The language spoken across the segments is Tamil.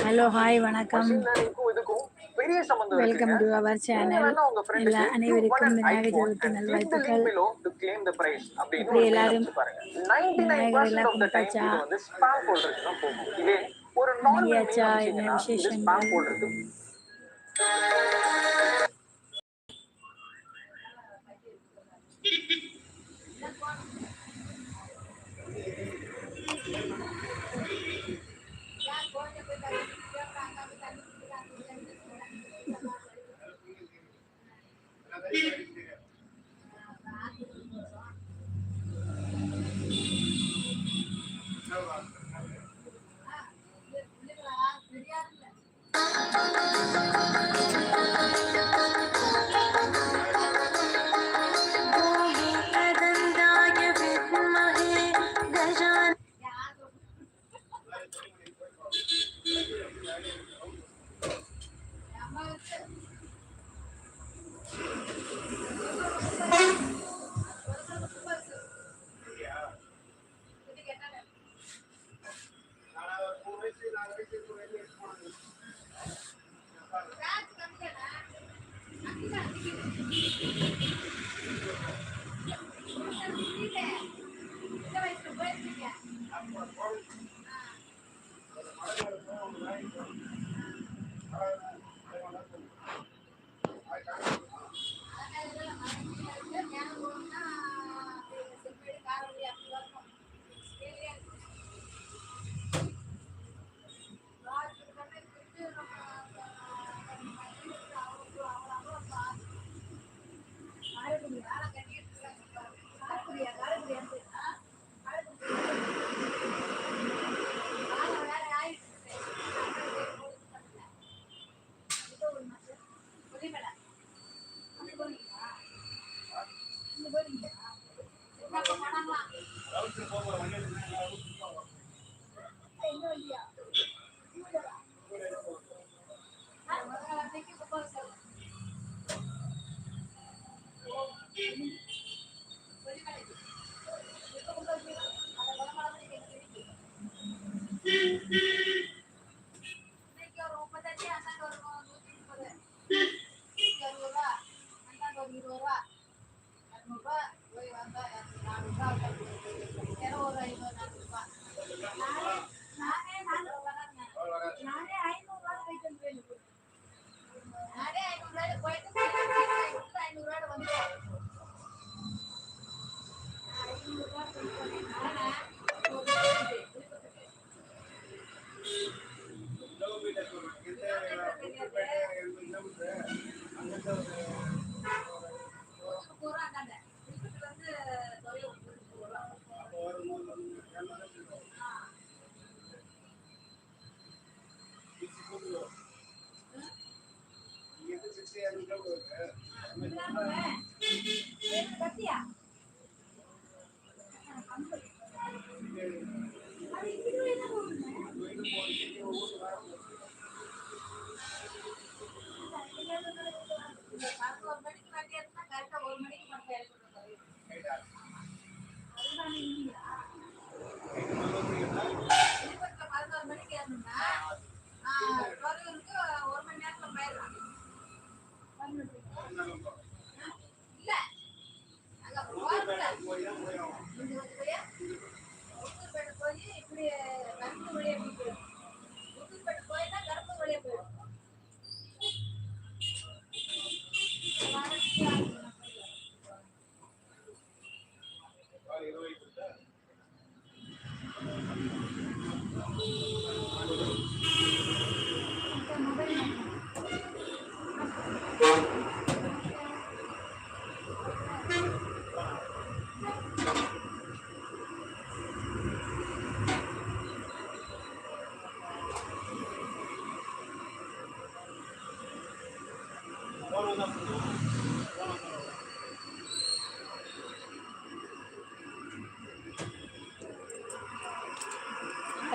ஹலோ ஹாய் வணக்கம். வெல்கம். டு அவர் சேனல் எல்லா க்கு அனைவருக்கும் விநாயகர் சதுர்த்தி நல்வாழ்த்துக்கள் இப்படி எல்லாரும் அனுப்பிச்சு பாருங்க. 99% விநாயகர் எல்லாம் இது வந்து spam folder-க்கு Peter.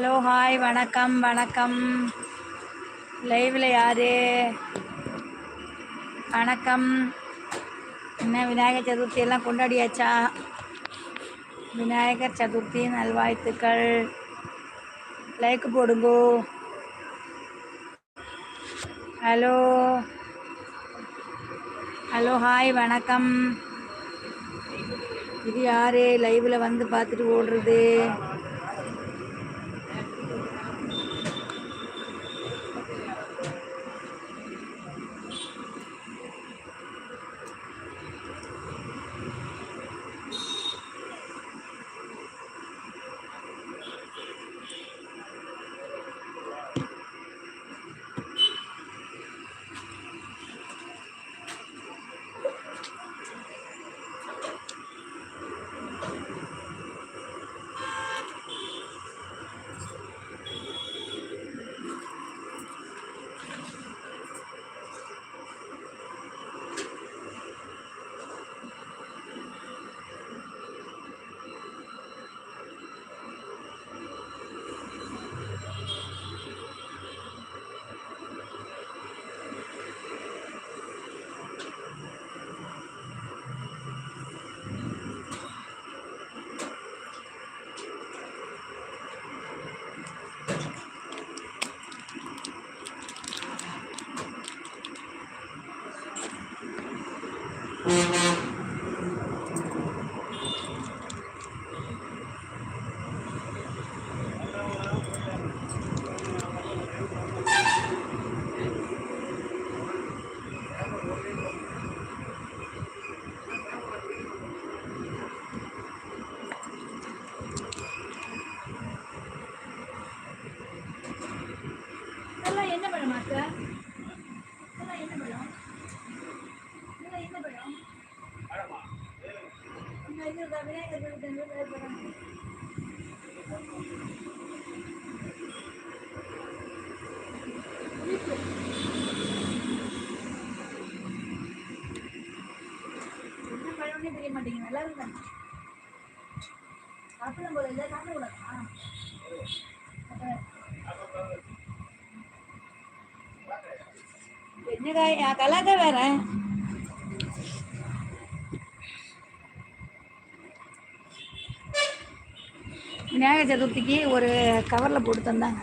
ஹலோ ஹாய் வணக்கம் வணக்கம். லைவில் யார்? வணக்கம். என்ன விநாயகர் சதுர்த்தி எல்லாம் கொண்டாடியாச்சா? விநாயகர் சதுர்த்தி நல்வாழ்த்துக்கள். லைக் போடுங்கோ. ஹலோ ஹலோ ஹாய் வணக்கம். இது யாரு? லைவில் வந்து பார்த்துட்டு ஓடுறது. மாட்டீங்க நல்லா இருக்கு சாப்பிடும் போது இல்லை சாப்பிடக்கூடாதா என்னடா என் கலாக்க வேற. விநாயக சதுர்த்திக்கு ஒரு கவரில் போட்டு தந்தாங்க.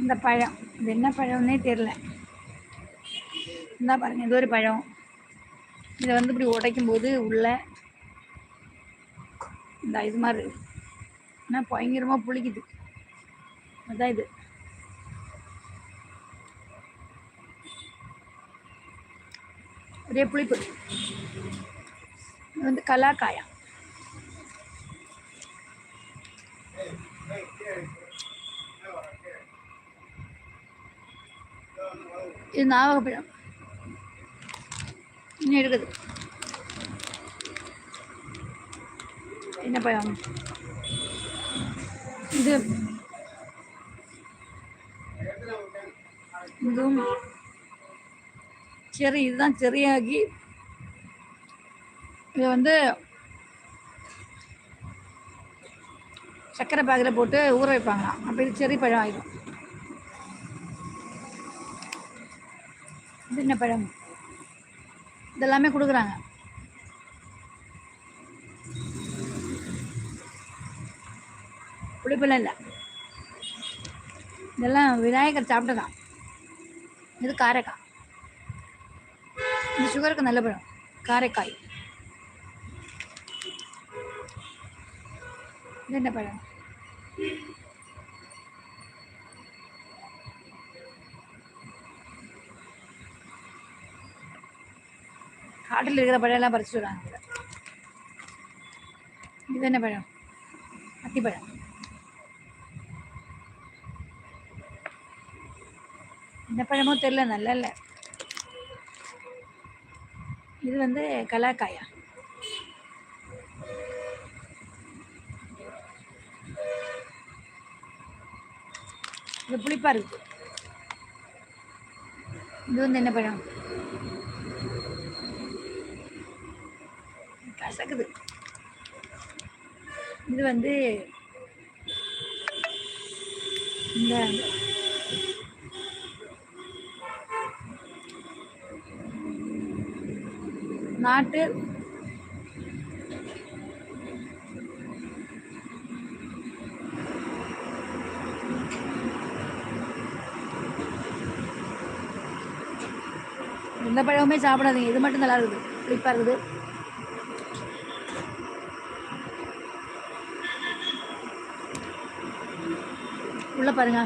இந்த பழம். இது என்ன பழம்னே தெரில இந்த பாருங்க இது ஒரு பழம். இதை வந்து இப்படி உடைக்கும் போது உள்ள இந்த இது மாதிரி என்ன பயங்கரமாக புளிக்குது. அதான் இது. ஒரே புளிப்பு. இது வந்து கலாக்காயா. இது நாவகப்பழம் இன்னும் இருக்குது என்ன பழம்? இது. இதுவும் செரி இதுதான் செரியாகி இதை வந்து சர்க்கரை பாகில் போட்டு ஊற வைப்பாங்களாம். அப்போ இது செரி பழம் ஆயிடும். இது என்ன பழம்? இதெல்லாமே கொடுக்குறாங்க. புளிப்பெல்லாம் இல்லை. இதெல்லாம் விநாயகர் சாப்பிட்டதான் இது காரைக்காய். இது சுகருக்கு நல்ல பழம். காரைக்காய். இது என்ன பழம்? காட்டில் இருக்கிற பழம் எல்லாம் பறிச்சுட்டு வராங்க இது என்ன பழம்? அத்திப்பழம் இந்த பழமோ தெரில நல்லா இல்லை. இது வந்து கலாக்காயா. இது புளிப்பாக இருக்கு இது வந்து என்ன பழம்? நடக்குது. இது வந்து இந்த நாட்டு எந்த பழமுமே சாப்பிடாதீங்க. இது மட்டும் நல்லா இருக்குது. ஃப்ளிப்பாக இருக்குது. உள்ள பாருங்க.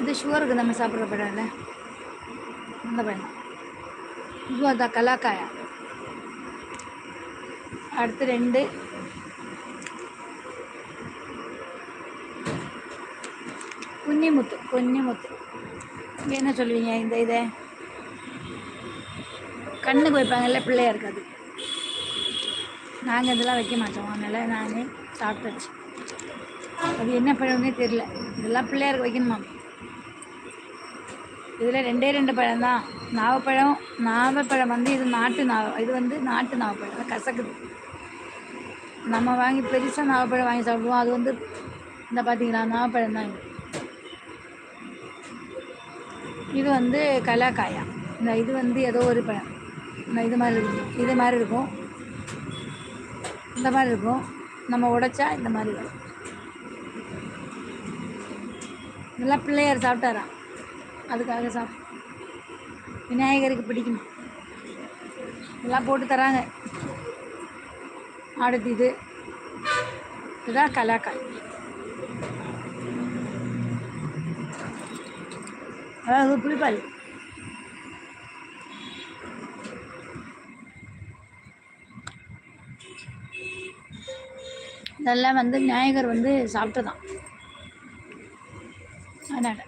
இது சுகருக்கு நம்ம சாப்பிட்ற படம் இல்லை. அந்த பழம் இதுவும் அதான் கலாக்காயா. அடுத்து ரெண்டு. குன்னிமுத்து குன்னிமுத்து என்ன சொல்லுவீங்க இந்த இதை? கண்ணுக்கு வைப்பாங்கல்ல பிள்ளையாருக்கு இருக்காது நாங்கள் இதெல்லாம் வைக்க மாட்டோம். அதனால் நானே சாப்பிட்டாச்சு. அது என்ன பழம்னே தெரில இதெல்லாம் பிள்ளையாருக்கு வைக்கணுமா? இதில் ரெண்டே ரெண்டு பழம் தான். நாவப்பழம் நாவப்பழம் வந்து இது நாட்டு நாவ இது வந்து நாட்டு நாவப்பழம் கசக்குது. நம்ம வாங்கி பெருசாக நாவப்பழம் வாங்கி சாப்பிடுவோம். அது வந்து இந்த பார்த்தீங்களா நாவப்பழம் தான் இது. இது வந்து கலாக்காயா. இந்த இது வந்து ஏதோ ஒரு பழம். இந்த இது மாதிரி இருக்கும். இது மாதிரி இருக்கும். இந்த மாதிரி இருக்கும். நம்ம உடைச்சா இந்த மாதிரி வரும். இதெல்லாம் பிள்ளையார் சாப்பிட்டாராம் அதுக்காக சாப் விநாயகருக்கு பிடிக்குமா? இதெல்லாம் போட்டு தராங்க. அடுத்து இது. இதுதான் கலாக்காய். அதாவது புளிப்பாளி இதெல்லாம் வந்து விநாயகர் வந்து சாப்பிட்டதான். அதனால்.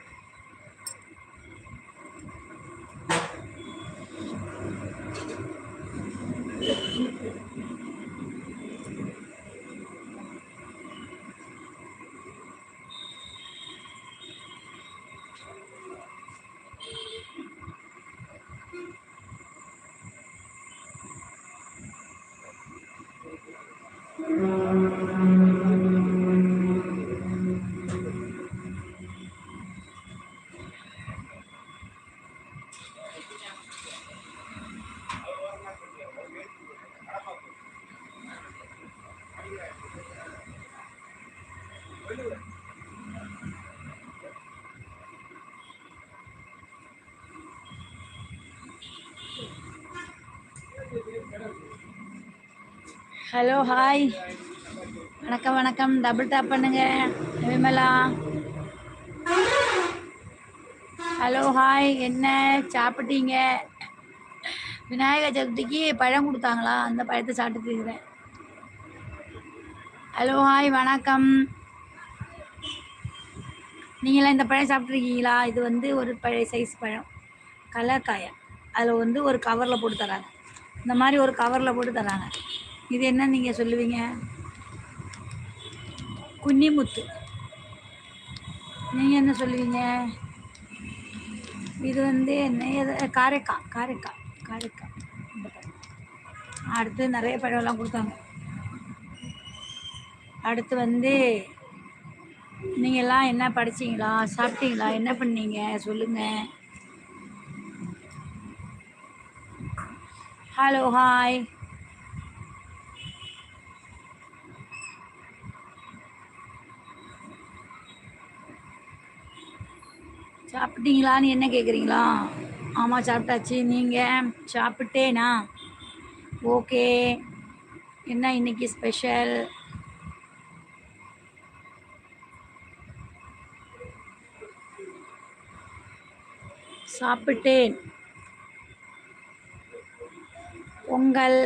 Hello hi. வணக்கம் வணக்கம். டபுள் டேப் பண்ணுங்க. Vimala hello hi. என்ன? சாப்பிட்டீங்க? விநாயகர் சதுர்த்திக்கு பழம் கொடுத்தாங்களா? அந்த பழத்தை சாப்பிட்டு இருக்கிறேன். Hello hi. வணக்கம். நீங்களாம் இந்த பழம் சாப்பிட்ருக்கீங்களா இது வந்து ஒரு பழைய சைஸ் பழம். கலர் காயம் அதில் வந்து ஒரு கவரில் போட்டு தராங்க. இந்த மாதிரி ஒரு கவரில் போட்டு தராங்க. இது என்ன நீங்கள் சொல்லுவீங்க? குன்னிமுத்து. நீங்கள் என்ன சொல்லுவீங்க? இது வந்து என்ன காரைக்கா காரைக்காய் காரைக்காய் காரைக்காய் அடுத்து நிறைய பழம்லாம் கொடுத்தாங்க. அடுத்து வந்து நீங்கள்லாம் என்ன படிச்சீங்களா? சாப்பிட்டீங்களா? என்ன பண்ணீங்க? சொல்லுங்கள் ஹலோ ஹாய் சாப்பிட்டீங்களான்னு என்ன கேட்குறீங்களா ஆமாம் சாப்பிட்டாச்சு. நீங்கள் சாப்பிட்டேனா? ஓகே. என்ன இன்னைக்கு ஸ்பெஷல்? சாப்பிட்டேன். பொங்கல்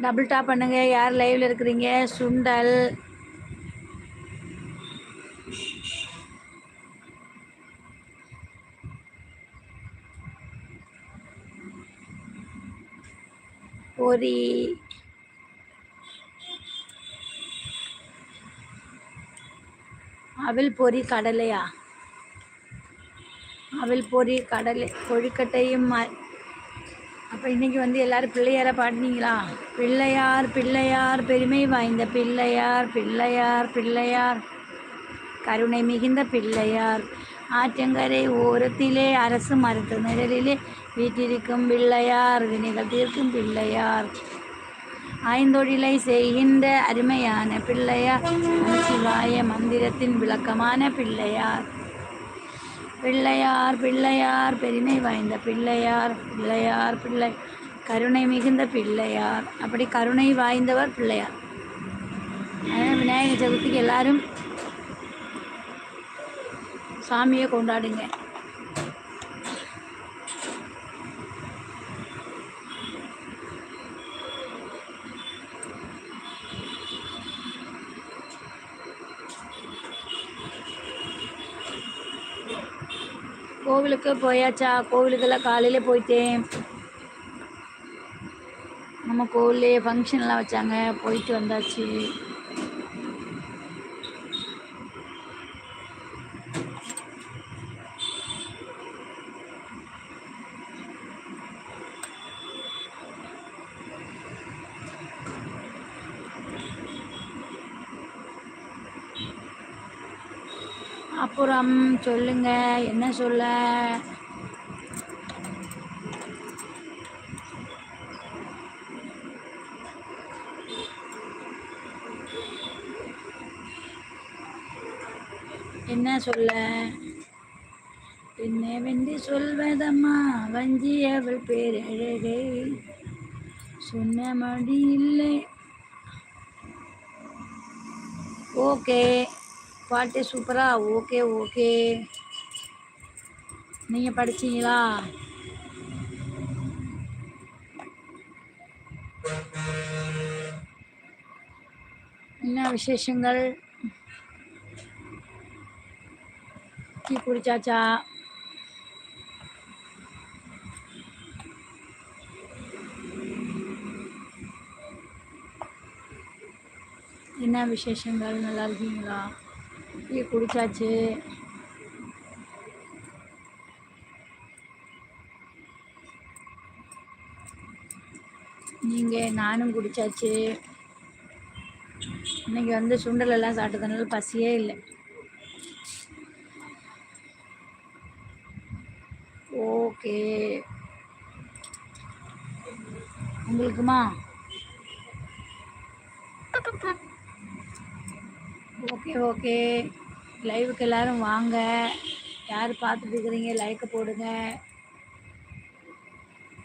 டபுள் டாப் பண்ணுங்க. யார் லைவ்ல இருக்கிறீங்க? சுண்டல். பொரி. அவல் பொரி கடலையா? அவல் பொரி கடலை கொழுக்கட்டையும் ம- அப்போ இன்றைக்கி வந்து எல்லோரும் பிள்ளையார பாடினீங்களா? பிள்ளையார் பிள்ளையார் பெருமை வாய்ந்த பிள்ளையார் பிள்ளையார் பிள்ளையார். கருணை மிகுந்த பிள்ளையார். ஆற்றங்கரை ஓரத்திலே அரசு மருத்துவ நிழலிலே வீட்டிருக்கும் பிள்ளையார் வினைகள் தீர்க்கும் பிள்ளையார். ஐந்தொழிலை செய்கின்ற அருமையான பிள்ளையார் சிவாய மந்திரத்தின் விளக்கமான பிள்ளையார். பிள்ளையார் பிள்ளையார் பெருமை வாய்ந்த பிள்ளையார் பிள்ளையார் பிள்ளை. கருணை மிகுந்த பிள்ளையார். அப்படி கருணை வாய்ந்தவர் பிள்ளையார். அதனால் விநாயகர் சதுர்த்திக்கு எல்லாரும் சாமியை கொண்டாடுங்க. கோவிலுக்கு போயாச்சா? கோவிலுக்கெல்லாம் காலையில் போயிட்டேன். நம்ம கோவிலே ஃபங்க்ஷன்லாம் வச்சாங்க. போயிட்டு வந்தாச்சு. சொல்லுங்க. என்ன சொல்ல? என்ன சொல்ல? என்னவென்று சொல்வதம்மா வஞ்சியவள் பேரழகை. சொன்ன மடி இல்லை. ஓகே. பாட்டு சூப்பரா? Okay okay. நீங்கள் படிச்சீங்களா? என்ன விசேஷங்கள்? டீ குடிச்சாச்சா? என்ன விசேஷங்கள்? நல்லா இருக்கீங்களா? டீ குடிச்சாச்சு. நீங்கள் நானும் குடிச்சாச்சு. இன்னைக்கு வந்து சுண்டல் எல்லாம் சாப்பிட்டதுனால பசியே இல்லை. ஓகே. உங்களுக்குமா? Okay okay. லைவுக்கு எல்லாரும் வாங்க. யார் பார்த்துட்டு இருக்கிறீங்க லைக்கை போடுங்க.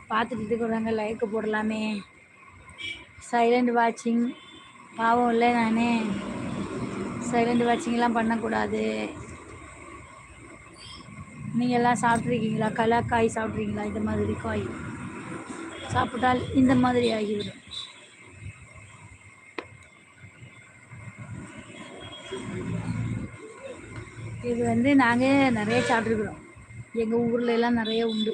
பார்த்துட்டு இருக்கிறவங்க லைக்கை போடலாமே. சைலண்ட் வாட்சிங் பாவம் இல்லை நானே. சைலண்ட் வாட்சிங்லாம் பண்ணக்கூடாது. நீங்கள் எல்லாம் சாப்பிட்ருக்கீங்களா கலாக்காய் சாப்பிட்றீங்களா இந்த மாதிரி காய். சாப்பிட்டால் இந்த மாதிரி ஆகிவிடும். இது வந்து நாங்கள் நிறைய சாப்பிட்ருக்குறோம் எங்கள் ஊர்ல எல்லாம் நிறைய உண்டு.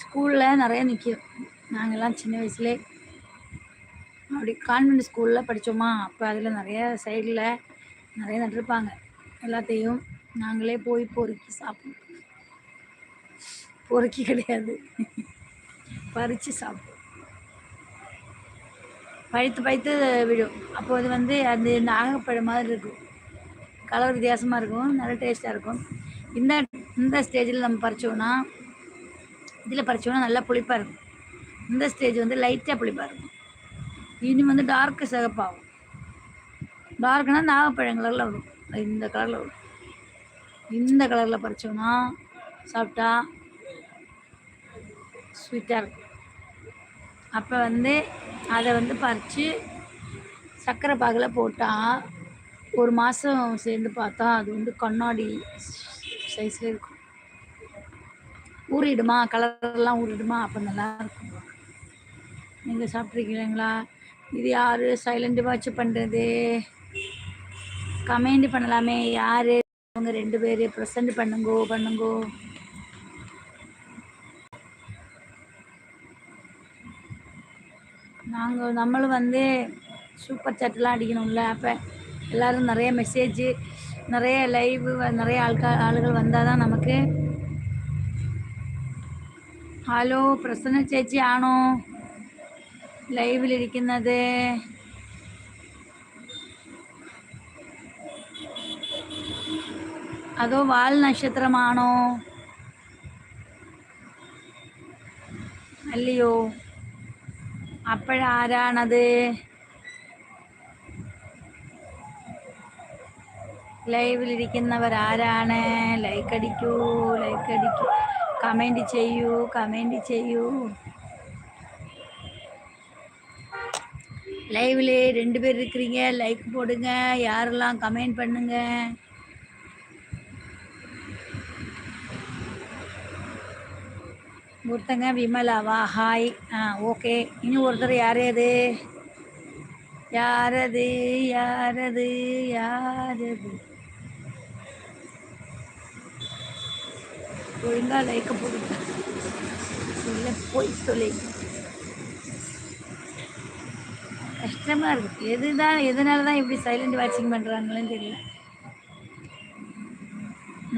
ஸ்கூலில் நிறைய நிற்கும் நாங்கள்லாம் சின்ன வயசுலே அப்படி கான்வென்ட் ஸ்கூலில் படித்தோமா அப்போ அதில் நிறைய சைடில் நிறைய நட்டிருப்பாங்க எல்லாத்தையும் நாங்களே போய் பொறுக்கி சாப்பிடுவோம். பொறுக்கி கிடையாது. பறித்து சாப்பிடுவோம். பழுத்து பழுத்து விடும். அப்போ அது வந்து அது நாகப்பழம் மாதிரி இருக்கும். கலர் வித்தியாசமாக இருக்கும். நல்ல டேஸ்ட்டாக இருக்கும். இந்த இந்த ஸ்டேஜில் நம்ம பறிச்சோன்னா இதில் பறிச்சோன்னா நல்லா புளிப்பாக இருக்கும். இந்த ஸ்டேஜ் வந்து லைட்டாக புளிப்பாக இருக்கும். இனி வந்து டார்க்கு சிகப்பாகும். டார்க்னா நாகப்பழம் கலரில் வரும். இந்த கலரில் வரும். இந்த கலரில் பறிச்சோன்னா சாப்பிட்டா ஸ்வீட்டாக இருக்கும். அப்போ வந்து அதை வந்து பறித்து சர்க்கரை பாகில் போட்டால் ஒரு மாதம் சேர்ந்து பார்த்தா அது வந்து கண்ணாடி சைஸில் இருக்கும். ஊறிடுமா? கலர்லாம் ஊறிடுமா? அப்போ நல்லா இருக்கும் நீங்கள் சாப்பிட்ருக்கீங்களா இது யார்? சைலண்ட் வாட்ச் பண்ணுறது கமெண்ட் பண்ணலாமே. யார்? அவங்க ரெண்டு பேர். ப்ரெசன்ட் பண்ணுங்கோ பண்ணுங்கோ. நாங்கள் நம்மளும் வந்து சூப்பர் சாட்லாம் அடிக்கணும்ல அப்போ எல்லோரும் நிறைய மெசேஜ் நிறைய லைவ் நிறைய ஆள்கா ஆளுகள் வந்தால் தான் நமக்கு ഹലോ പ്രസന്ന ചേച്ചിയാണോ ലൈവിലിരിക്കുന്നത് അതോ വാൽ നക്ഷത്രമാണോ അല്ലയോ അപ്പോഴാരാണത് ലൈവിലിരിക്കുന്നവർ ആരാണ് ലൈക്ക് അടിക്കൂ ലൈക്ക് അടിക്കൂ കമൻറ്റ് ചെയ്യൂ കമൻറ്റ് ചെയ്യൂ லைவ்ல ரெண்டு பேர் இருக்கிறீங்க லைக் போடுங்க யாரெல்லாம் கமெண்ட் பண்ணுங்க ஒருத்தங்க விமலாவா ஹாய். ஆ ஓகே. இன்னும் ஒருத்தர் யார் அது யாரது? யாரது? யாரது? ஒழுங்கா லைக்க போடுங்க போய் சொல்லி. கஷ்டமாக இருக்குது எதுதான் எதனால தான் இப்படி சைலண்ட் வாட்சிங் பண்ணுறாங்களேன்னு தெரியல.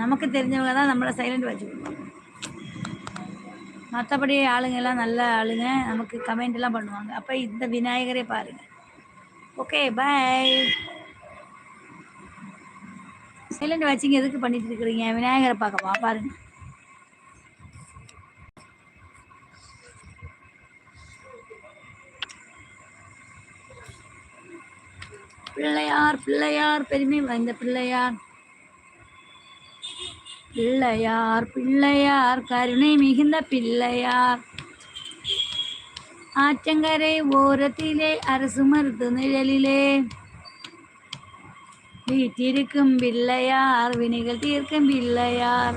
நமக்கு தெரிஞ்சவங்க தான் நம்மளை சைலண்ட் வாட்சிங் பண்ணுவாங்க. மற்றபடி ஆளுங்கெல்லாம் நல்ல ஆளுங்க. நமக்கு கமெண்ட் எல்லாம் பண்ணுவாங்க. அப்போ இந்த விநாயகரே பாருங்கள் ஓகே பாய் சைலண்ட் வச்சிங்க. எதுக்கு பண்ணிட்டு இருக்கிறீங்க? விநாயகரை பார்க்கவா பாருங்கள் பிள்ளையார் பிள்ளையார் பெருமை வாய்ந்த பிள்ளையார். பிள்ளையார் பிள்ளையார் கருணை மிகுந்த பிள்ளையார். ஆற்றங்கரை ஓரத்திலே அரசு மருத்து நிழலிலே. வீட்டிருக்கும் பிள்ளையார் வினைகள் தீர்க்கும் பிள்ளையார்.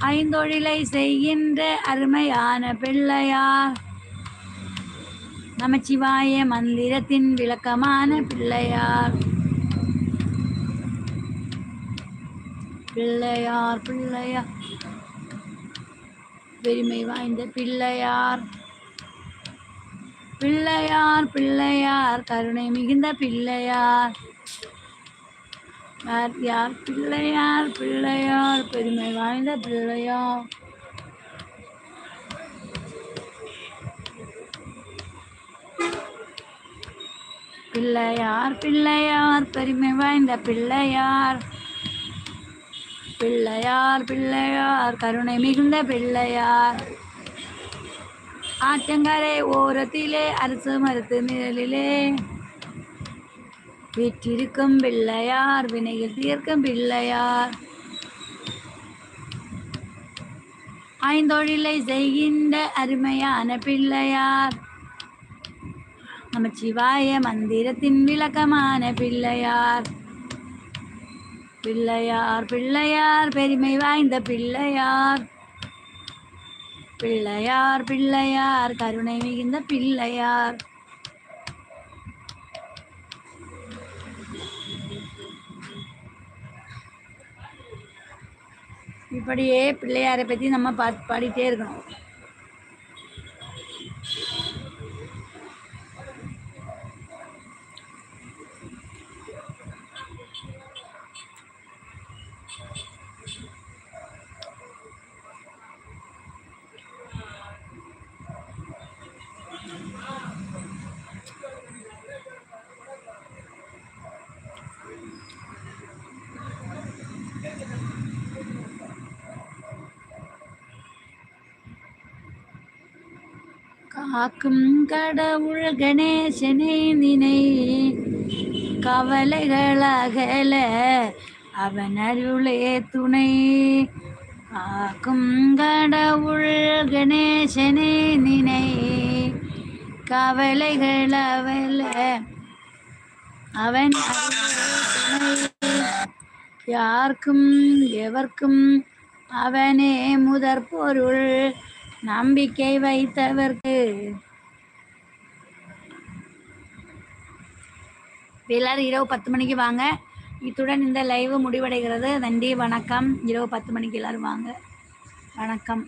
ஐந்தொழிலை செய்கின்ற அருமையான பிள்ளையார். நமச்சிவாய மந்திரத்தின் விளக்கமான பிள்ளையார். பிள்ளையார் பிள்ளையார் பெருமை வாய்ந்த பிள்ளையார். பிள்ளையார் பிள்ளையார் கருணை மிகுந்த பிள்ளையார். யார் யார்? பிள்ளையார் பிள்ளையார் பெருமை வாய்ந்த பிள்ளையார் பிள்ளையார் பிள்ளையார் பெருமை வாய்ந்த பிள்ளையார். பிள்ளையார் பிள்ளையார் கருணை மிகுந்த பிள்ளையார். ஆற்றங்கரை ஓரத்திலே அரசு மருத்து நிழலிலே. வீற்றிருக்கும் பிள்ளையார் வினையில் தீர்க்கும் பிள்ளையார். ஐந்தொழிலை செய்கின்ற அருமையான பிள்ளையார். நமச்சிவாய மந்திரத்தின் விளக்கமான பிள்ளையார். பிள்ளையார் பிள்ளையார் பெருமை வாய்ந்த பிள்ளையார். பிள்ளையார் பிள்ளையார் கருணை மிகுந்த பிள்ளையார். இப்படியே பிள்ளையாரை பற்றி நம்ம பா பாடிட்டே இருக்கணும். காக்கும் கடவுள் கணேசனை நினை கவலைகள் அகல அவன் அருளே துணை. காக்கும் கடவுள் கணேசனை நினை கவலைகள் அவல அவன் யாருக்கும் எவர்க்கும் அவனே முதற் பொருள் நம்பிக்கை வைத்தவர்க்கு. எல்லாரும் இரவு பத்து மணிக்கு வாங்க. இத்துடன் இந்த லைவ் முடிவடைகிறது. நன்றி வணக்கம். இரவு பத்து மணிக்கு எல்லாரும் வாங்க. வணக்கம்.